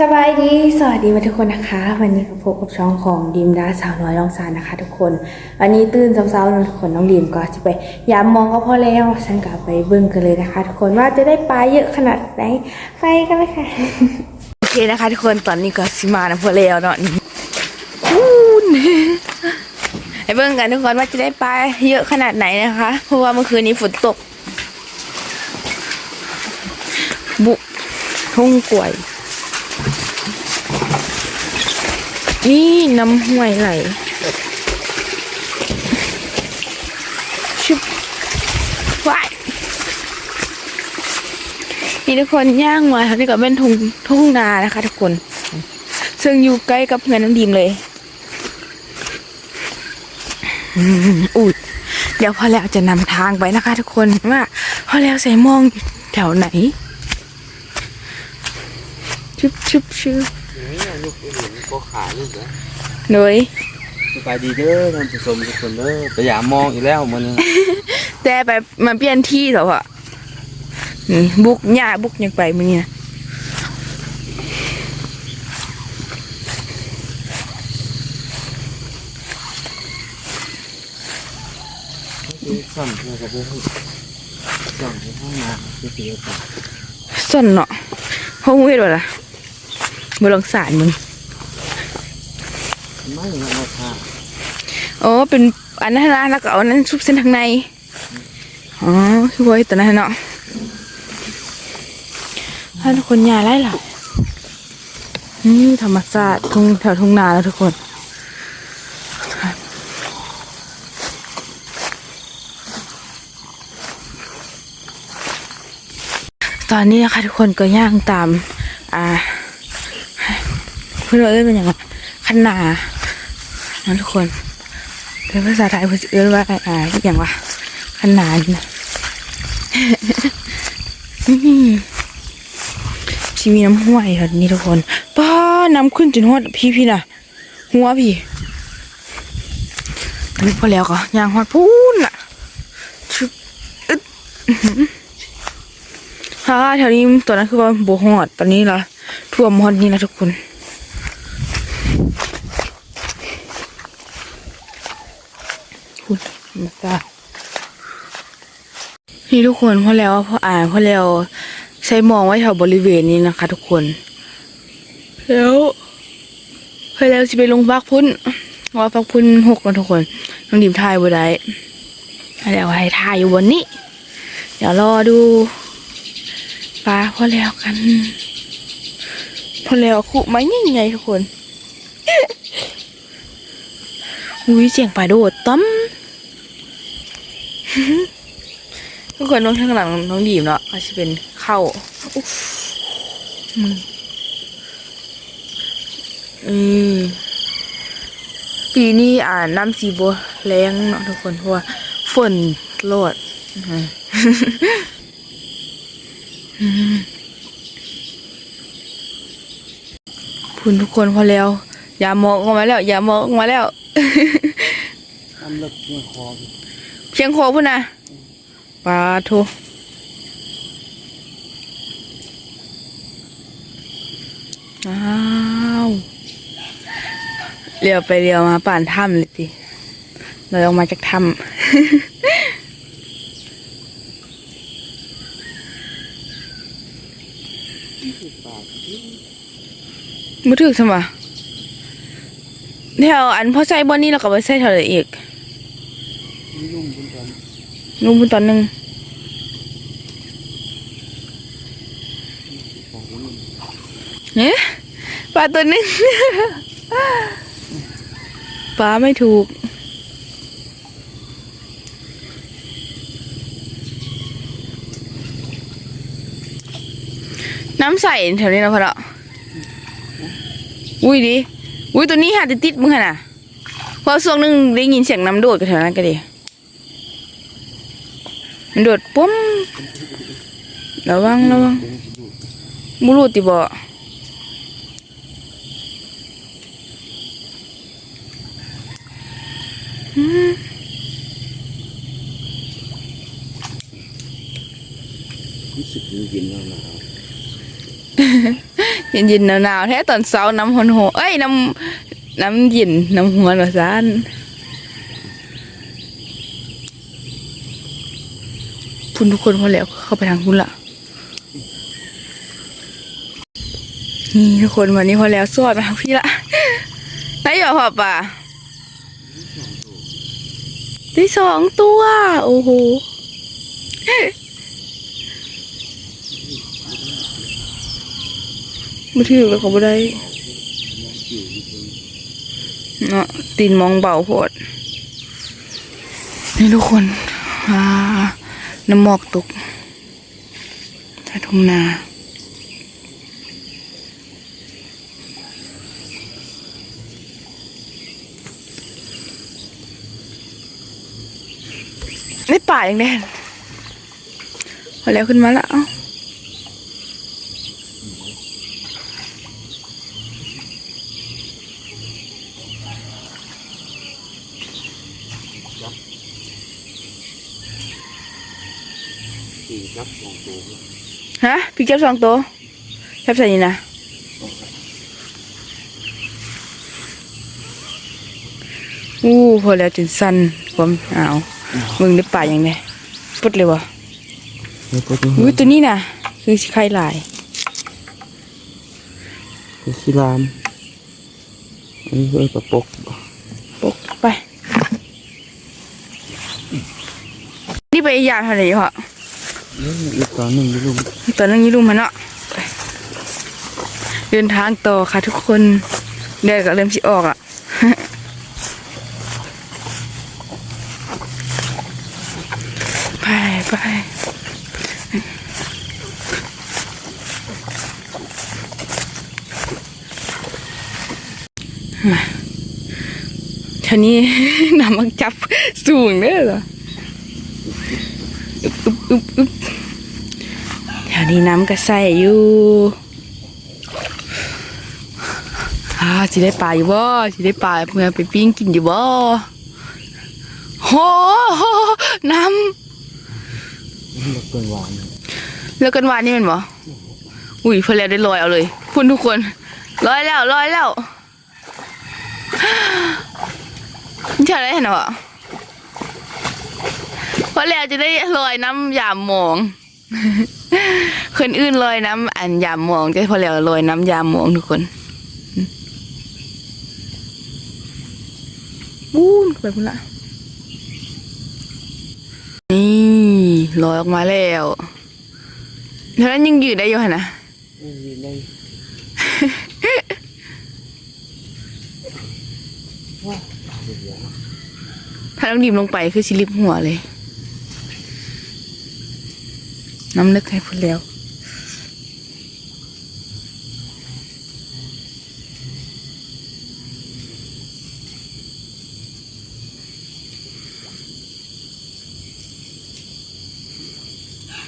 สบายดี สวัสดีมาทุกคนนะคะ วันนี้ก็พบกับช่องของดีมดาสาวน้อยลองซานนะคะ ทุกคนวันนี้ตื่นเช้าๆทุกคนน้องดีมก็จะไปยามมองก็พอแล้ว ฉันก็ไปเบิ่งกันเลยนะคะ ทุกคนว่าจะได้ปลาเยอะขนาดไหนไปกันเลยค่ะโอเคนะคะ ทุกคนตอนนี้ก็สิมานะพอแล้วเนาะนี่วู้นไปเบิ่งกันทุกคนว่าจะได้ปลาเยอะขนาดไหนนะคะ เพราะว่าเมื่อคืนนี้ฝนตก บุทุ่งกล้วย นี่น้ำห้วยไหลชุบว้ายนี่ทุกคนย่างมาทางนี้ก็เป็นทุ่งทุ่งนานะคะ ทุกคน ซึ่งอยู่ใกล้กับเพื่อนน้องดีมเลยอืมอุดเดี๋ยวพอแล้วจะนำทางไปนะคะ ทุกคนว่าพอแล้วใส่มองแถวไหนชุบชุบชุบ ก็ขาลูกแล้วหน่ยสบายดีเด้อท่านผู้ชมทุกคนเด้อไปอย่ามองอีกแล้วมัน แต่ไปมาเปลี่ยนที่เถอะพ่อนี่บุกหญ้าบุกยังไปมึงนี่นะสั่นเพื่อกับพวกสั่นในห้องน้ำที่เสียกันส่นเนาะห้องเวทวะล่ะมือลองสารมึง ไม่ยังมาทาอ๋อเป็นอันนั้นนะแล้วก็เอาอันนั้นซุปเส้นทางในอ๋อคือไว้แต่นั้นเนาะถ้าทุกคนหญ้าไล่ล่ะนี่ธรรมศาสตร์ทุ่งแถวทุ่งนาแล้วทุกคนตอนนี้นะคะทุกคนก็ย่างตาม อ่าเพื่อนเอ้ยเป็นอย่างไร ขนานะทุกคนเป็นภาษาไทยเพื่อนสิเอ้ยว่าอ่าอย่างว่าขนาดนะนี่ชีมีน้ำห้วยค่ะนี่ทุกคนป้าน้ำขึ้นจนหัวพี่พี่น่ะ หัวพี่ตอนนี้พอแล้วก็ยางหอดพูนน่ะชุบอึดฮ่าแถวนี้ตอนนั้นคือว่าโบหอดตอนนี้ละท่วมหอดนี่ละทุกคน คุณมาตานี่ทุกคนพอแล้วพออ่านพอแล้วใช้มองไว้แถวบริเวณนี้นะคะ ทุกคน แล้วพอแล้วจะไปลงพักพุ่นว่าพักพุ่นหกนะทุกคนน้องดิมทายบ่ได้แล้วให้ทายอยู่บนนี้ เดี๋ยวรอดูปลาพอแล้วกัน พอแล้วขุมาใหญ่ๆทุกคนอุ้ยเสียงปลาโดดต้ม ทุกคนน้องข้างหลังน้องดีมเนาะก็จะเป็นเข้าวมึงอืมปีนี้อ่านน้ำสีบัวแรงเนาะทุกคนเพราะว่าฝนโลดฮึคุณทุกคนพอแล้ว อย่ามองออกมาแล้ว อย่ามองออกมาแล้วทำเลิกเพียคอ เชียงโคพุ่นนะปลาทูอ้าวเรียวไปเรียวมาป่านถ้ำเลยสิเราออกมาจากถ้ปากที่ำมือถือสมะแถวอันพอใส่บอนนี้เราก็ไปใส่แถวไหนอีกยุ่งบนกัน ลุงพูนตอนหนึ่งเนี่ยปลาตัวหนึ่งปลาไม่ถูก น้ำใสแถวนี้นะพ่อเนาะอุ้ยดิ อุ้ยตัวนี้หาติดติดมึงขนาดพอส่วงหนึ่งได้ยินเสียงน้ำโดดกันแถวนั้นก็ดี มันโดดปุ๊มระวังระวังเป็นที่ดูมูรูติบ่อืมรู้สึกเย็นๆหนาวเย็นๆหนาวๆแท้ตอนเช้าน้ำหอนหเอ้ยน้ำน้ำเย็นน้ำหัวหน่อยซาน พุ่นทุกคนพอแล้วเข้าไปทางพุ่นละนี่ทุกคนวันนี้พอแล้วสวดมาทางพี่ละนายหยอพอป่ะได้สองตัว โอ้โหบ่ถือแล้วก็บ่ได้เนาะตีนมองเบาโพดนี่ทุกคนอ่า น้ำหมอกตกท่าทุ่งนาในป่าอย่างแน่พอแล้วขึ้นมาแล้ว เอ้าสี่ครับสองตัวฮะพี่จับสองตัวจับใส่นี่นะอู้พอแล้วจนสั้นความหนาวมึงได้ป่าอย่างไงปุดเลยวะนี่ก็ตัวอุ้ยตัวนี้น่ะคือสิไข่หลายคือขี้ลามอันนี้คือปลาปกปกไป นี่ไปอีกอย่างเท่าไหร่เหรอนี่ อีกตัวหนึ่งยู่ลุมตอนนั้นยี่ลุมมันเนาะเดินทางต่อค่ะทุกคนเดี๋ยวก็เริ่มสิออกอะไปไปมาทีนี้น้ำมันจับสูงเด้อเหรออึบอึบอึบ นี้น้ำก็ใสอยู่อ่าสิได้ปลาอยู่บ่สิได้ปลาเมื่อไปปิ้งกินอยู่บ่โหน้นี่เราเกินหวานำแล้วกันวานนี่แมันบ่อุ้ยเพื่อนแล้วได้ลอยเอาเลยพุ่นทุกคนลอยแล้วลอยแล้วนี่เท่าไรเห็นบ่พอแล้วจะได้ลอยน้ำยามหมอง คนอื่นลอยน้ำอันยามหมองแต่พอแล้วลอยน้ำยามหมองทุกคนวู้นไปพุ่นละนี่ลอยออกมาแล้วแล้วนั้นยังยืดได้อยู่หั่นนะนี่ในถ้าต้องดิมลงไปคือชิลิปหัวเลย น้ำนึกให้พุ่นแล้ว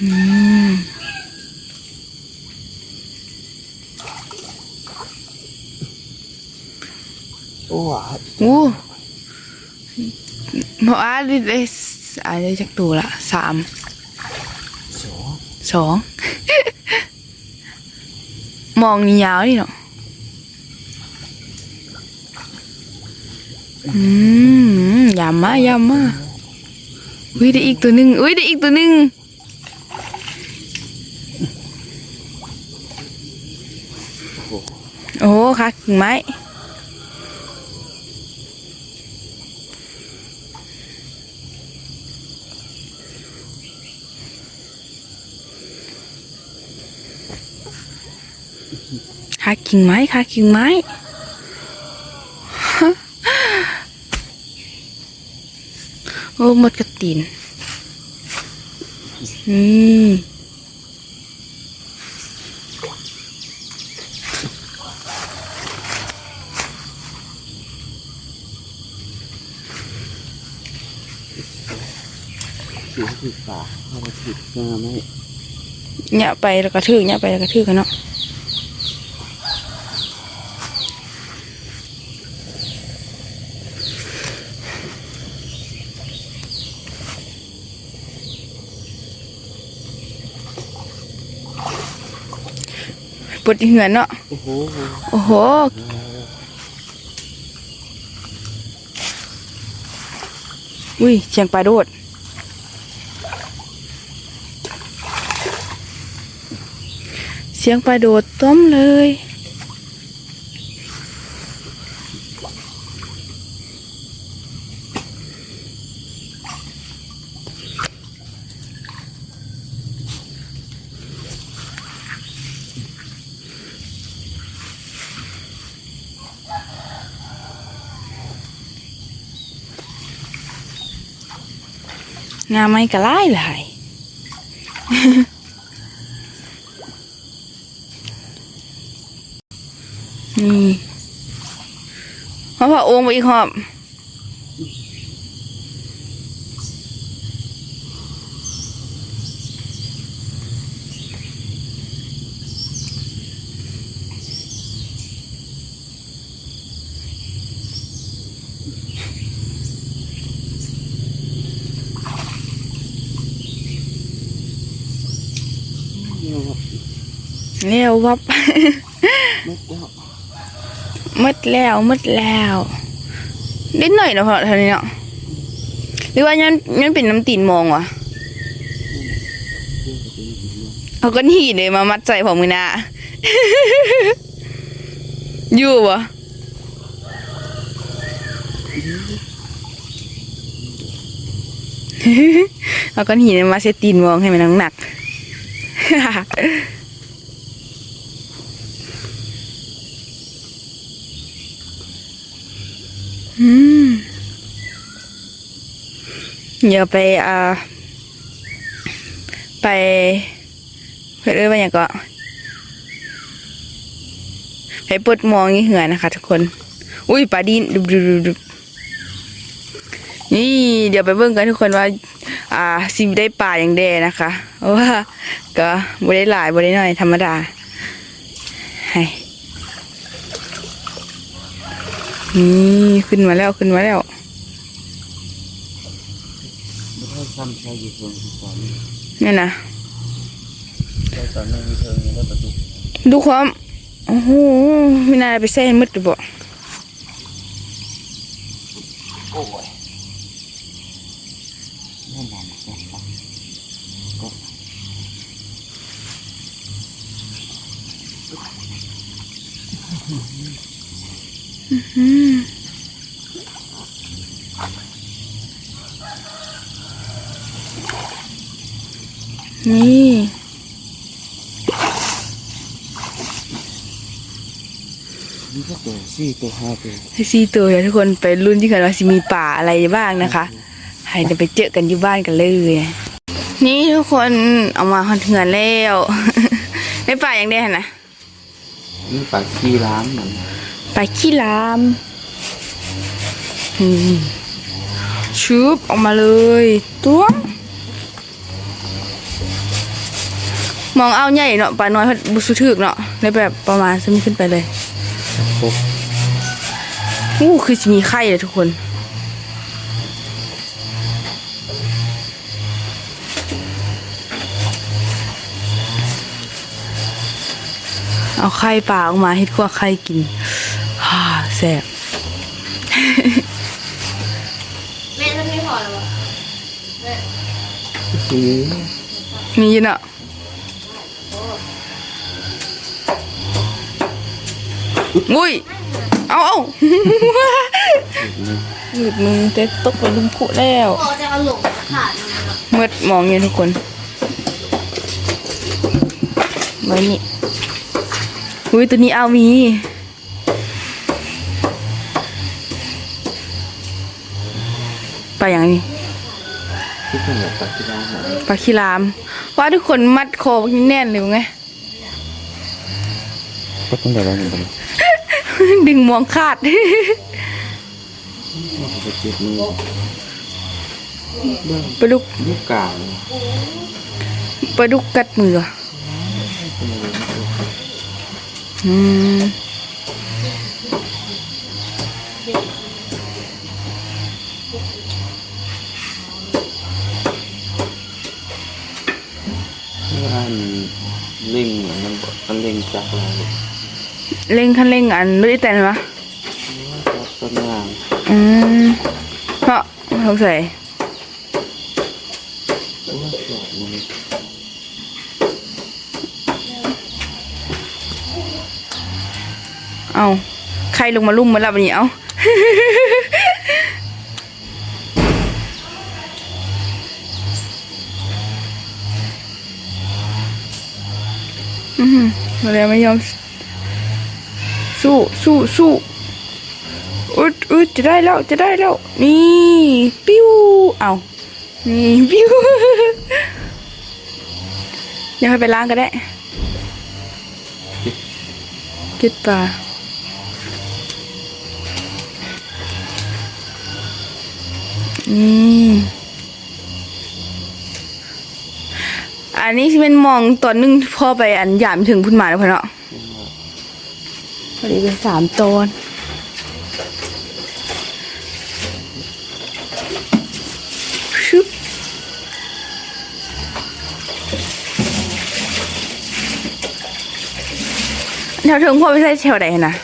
อืมโอ้หวานอู้เพราะว่าได้ได้อะไรจากตัวละสามสอง สองมองยาวนี่เนาะอืมยามายามมาอุ้ยได้อีกตัวหนึ่งอุ้ยได้อีกตัวหนึ่งโอ้ค่ะกิ่งไม้ ค่ะกิ่งไม้ค่ะกิ่งไม้โอ้หมดกระตินนี่สีผิดปากเข้าไปผิดหน้าไม่เนี่ยไปแล้วก็ถือเนี่ยไปแล้วก็ถือกันเนาะ ปวดเหือนเนาะโอ้โหโอ้โหอุ้ยเชียงปลาโดดเสียงปลาโดดต้มเลย งามไหมกะไล่หลายนี่เพราะว่าโอ่งไปอีกหอบ แล้ววับไม่เจ้าหมดแล้วหมดแล้วนิดหน่อยเนาะพอเท่านี้เนาะหรือว่ายันยันเป็นน้ำตีนมองวะเอาก้อนหินเลยมามัดใจผมมือหน้าอยู่วะเอาก้อนหินมาเซตตีนมองให้มันน้ำหนัก อืม เดี๋ยวไปอ่าไปเพื่อเรียกว่าอย่างก็ไปปลดมองยี่เหือนะคะ ทุกคน อุ้ยปลาดินดุบดุบดุบดุบนี่เดี๋ยวไปเบิ่งกันทุกคนว่า อ่าซิมได้ปลาอย่างแดนะคะเพราะว่าก็บ่ได้หลายบ่ได้น้อยธรรมดาให้ นี่ขึ้นมาแล้วขึ้นมาแล้วไม่ให้ซ้ำใช้อยู่เพิ่งที่สอนนี่นะใช้ตอนนั้นมีเทิงนี่ก็ประตูดูความโอ้โหไม่น่าไปใส่ให้หมืดหรือบ่โอ้ยนั่นแหละนั่นแหละก็ นี่ นี่ก็ตัว สี่ตัวห้าตัวให้ซีตัวเดี๋ยวทุกคนไปรุ่นที่กันว่าสิมีป่าอะไรบ้างนะคะ ให้เดี๋ยวไปเจอกันอยู่บ้านกันเลย นี่ทุกคนเอามาหอนเถือนแล้วได้ป่าอย่างได้นะนี่ปลาขี้ร้านเหมือนไปขี้ลามอืมชุบออกมาเลยตัวมองเอาใหญ่เนาะปลาน้อยเพิ่นบุสุถึกเนาะได้แบบประมาณซึมขึ้นไปเลยครบ อู้คือจะมีไข่เลยทุกคน เอาไข่ปลาออกมาเฮ็ดขั้วไข่กินฮ่าแซ่บแม่ท่านไม่พอแล้ววะคือมีอยู่เนาะอุ้ย เอาเอาหยุดมือเต็ตกไปลุมผุแล้วพอจะเอาหลงขาดมันแล้วเมื่อมองอยู่ทุกคนไว้นี่อุ้ยตัวนี้เอามีไปอย่างนี้ที่เป็นแบบปลาขี้ร้านเหมือนปลาขี้ราม ว่าทุกคนมัดคอแน่นเลยไงก็ต้องแบบนั้นเหมือนกัน ดึงมองขาดไปเจ็บมือปลาดุกลูกกลางปลาดุกกัดมืออะอืมว่าเล่งเหมือนมันบอกมันเล่งจากอะไร เร่งคันเร่งอันรู้แต่นวะต้นยางอืมเพราะสงสัยโอ้ยหลอดมันเอาใครลงมาลุ่มมาลับนนี้เอาอือหือมาแล้วไม่ยอม สู้สู้สู้อึดอึดจะได้แล้วจะได้แล้ว นี่ปิ้วเอานี่ปิ้วยังให้ไปล้างก็ได้กิดปลานี่อันนี้เป็นมองตอนนึงพ่อไปอันหยามถึงพุ่นหมาแล้วพ่อเนาะ อดีเป็นสามตอนชึบแถวถึงพ่อไปใช้แถวไหนนะ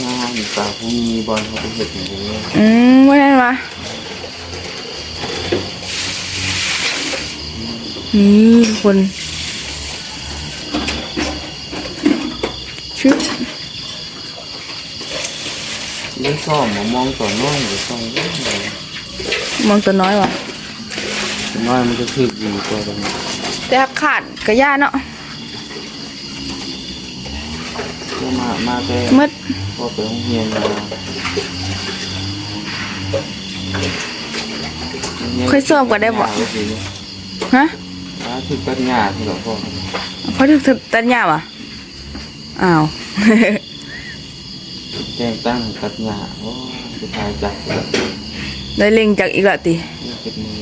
งานตาพวกมีบอลเขาไปเห็ดอย่างนี้อืมว่านั่นวะนี่ทุกคน ชึบเล่นซ่อมมามองต่อน้อยหรือซ่อมเล่นอะไรมองตัวน้อยวะน้อยมันจะถึกอยู่ตัวตรงนี้แต่ถ้าขาดกระย่าเนาะก็มา มาแต่มืดพอไปโรงเรียนมาค่อยซ่อมก็ได้บ่ฮะถ้าถึกตัดหญ้าที่หลวงพ่อเพราะถึกถึกตัดหญ้าวะ อ้าวแจ้งตั้งตัดหญ้าโอ้จะตายจักแล้วได้เล็งจากอีกและตินี่เป็นมือ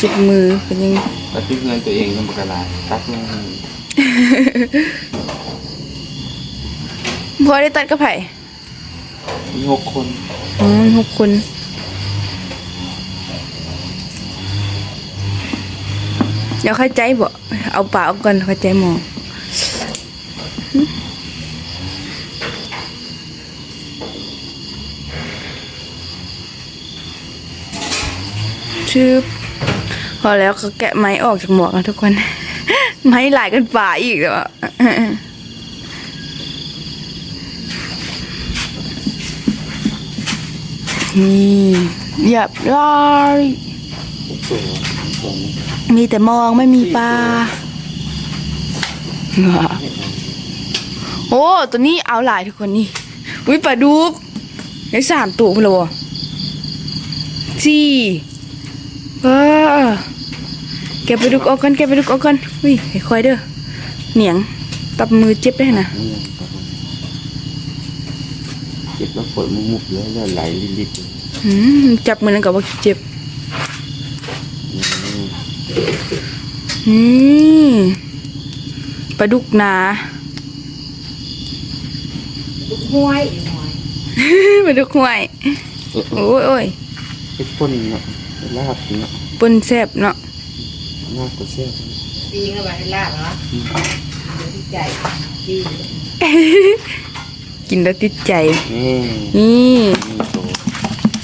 จิบมือเป็นยังตัดที่เงินตัวเองยังบกระลายตัดลงมือพอได้ตัดกระไผ่มีหกคนอ๋อหกคนเดี๋ยวเข้าใจบ่เอาปากเอาก่อนเข้าใจหมอง ชืบพอแล้วก็แกะไม้ออกจากหมวกนะทุกคน ไม้หลายกันป่าอีกแล้วอะนี่เรียบร้อยตัวคนมีแต่มองไม่มีปลา โอ้ตัวนี้เอาหลายทุกคนนี่วิปลาดุกได้สามตัวพนละวะสี่เออแกะไปดุกออกกันแกะไปดุกออกกันวิค่อยๆเด้อเหนียงตับมือเจ็บได้นะนี่ยังครับผมเจ็บแล้วปวดมุกมุกๆแล้วเลือดไหลลิดๆเลยอืมจับมือนั่นกับว่าเจ็บอืมนี่ปลาดุกนา ห้วยปลาดุกห้วยเออเออโอ้ยโอ้ยเป็นป้นเนาะเป็นลาบเนาะปนแซบเนาะมากกว่าเสี้ยวปีนเข้าไปให้ลาบเหรอเดี๋ยวที่ใจปีนกินแล้วติดใจ นี่นี่นี่โต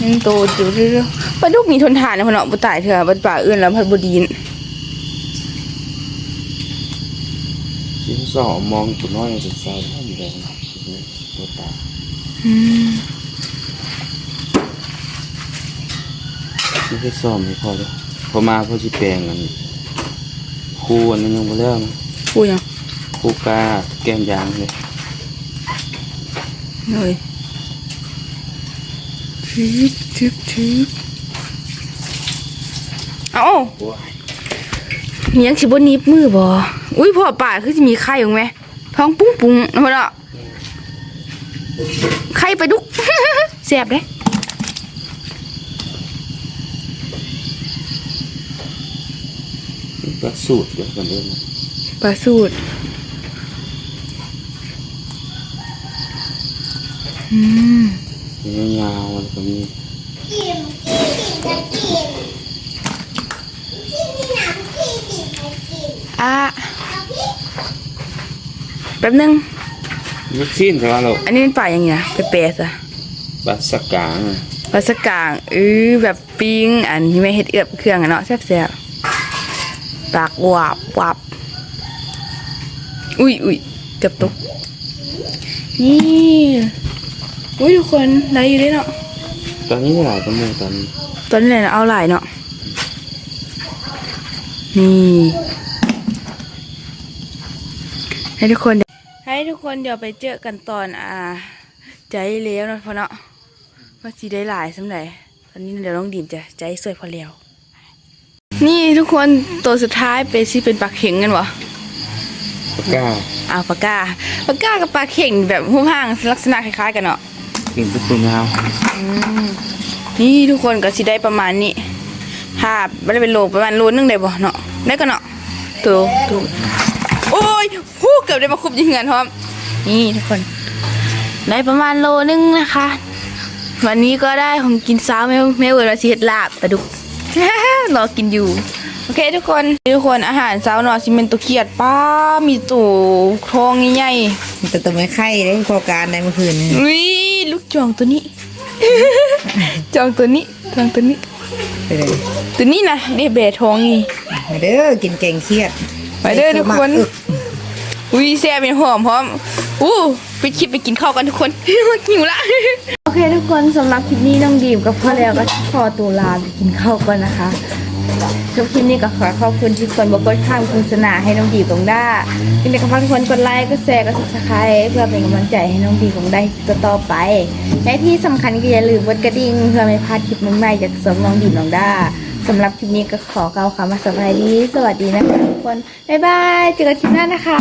ยังโตอยู่เรื่อยๆปลาดุกมีทนทานนะพ่อเนาะบ่ตายเถอะบัดป่าอื่นแล้วพัดบ่ดีนชิ้นสองมองตัวน้อยสุดใจท่านแดง ตัวตาอืมไม่ได้ซ่อมไม่พอเลยพอมาพอจีแปลงกันครูอันนั้นยังไม่แล้วนะพูดยังครูกาแกมยางเลยเลยทึบทึบทึบเอ้าโอ้ยมียังสิบ่หนิบมือบ่อุ้ยพ่อป่าคือสิมีไข่อยู่ไหมท้องปุ้งปุ้งนะพ่อเนาะ ไข่ปลาดุกแซ่บเด้ก็สูตรเดียวกันเลยนะปลาสูตรอืมยาวๆมันก็มีกินกินจะกินที่นี่น้ำที่ดิบมากินอะแป๊บนึง ลูกชิ้นใช่ป่ะลูกอันนี้เป็นป่าอย่างเงี้ยเปรย์ๆซะบัสกางภาษากลางเออแบบปิ้งอันที่ไม่เฮ็ดเอือบเครื่องอะเนาะแซ่บๆปากวาบวาบอุ้ยอุ้ยเกือบตกนี่อุ้ยทุกคนได้อยู่ด้วยเนาะตอนนี้หลายตัวมือตอนนี้ตอนนี้เลยนะเอาหลายเนาะนี่ให้ทุกคนให้ ทุกคนเดี๋ยวไปเจอกันตอนอ่า ใจเลี้ยวเนาะพอเนาะว่าสีได้หลายสำหรับตอนนี้เดี๋ยวน้องดีมจะใจสวยพอแล้วนี่ทุกคนตัวสุดท้ายเป็นสิเป็นปลาเข็งกันวะปากกาอ้าวปลาก้าปลาก้ากับปลาเข็งแบบหูห่างลักษณะคล้ายๆกันเนาะกินตุ๊กตุ้ยาวนี่ทุกคนก็สิได้ประมาณนี้ถ้าไม่ได้เป็นโลประมาณโลนึงได้บ่เนาะได้ก็เนาะตัวตัว โอ้ยฮู้เกือบได้มาคุบยิงเงินพร้อม นี่ทุกคน ได้ประมาณโลนึงนะคะ วันนี้ก็ได้ของกินซ้าแม่แม่เวอร์สิเฮ็ดลาบปลาดุกรอกินอยู่ โอเคทุกคนทุกคนอาหารเช้าเนาะสิเป็นตัวเขียดป้ามีตู่ทองใหญ่ๆมันจะตัวไม่ไข่ได้โครงการในเมื่อคืนนี้อุ้ยลูกจองตัวนี้ จองตัวนี้จองตัวนี้ไปเลยตัวนี้นะเดเบทองนี่มาเด้อกินแกงเครียด ไปเด้อทุกคนอึกอุ้ยแซ่บเป็นหอมพร้อมอู้ไปคลิปไปกินข้าวกันทุกคนหิวละโอเคทุกคนสำหรับคลิปนี้น้องดีมกับพ่อแล้วก็ขอตัวลาไปกินข้าวก่อนนะคะจบคลิปนี้ก็ขอขอบคุณที่คนบอกกดข้ามโฆษณาให้น้องดีมตรงด้ายังไงก็ฝากทุกคนกดไลค์กดแชร์กดซับสไครต์เพื่อเป็นกำลังใจให้น้องดีมของได้ต่อต่อไป และที่สำคัญก็อย่าลืมกดกระดิ่งเพื่อไม่พลาดคลิปใหม่ๆจากสมน้องดีมน้องด้า สำหรับคลิปนี้ก็ขอกล่าวคำว่าสวัสดีสวัสดีนะคะทุกคน บ๊ายบาย เจอกันคลิปหน้านะคะ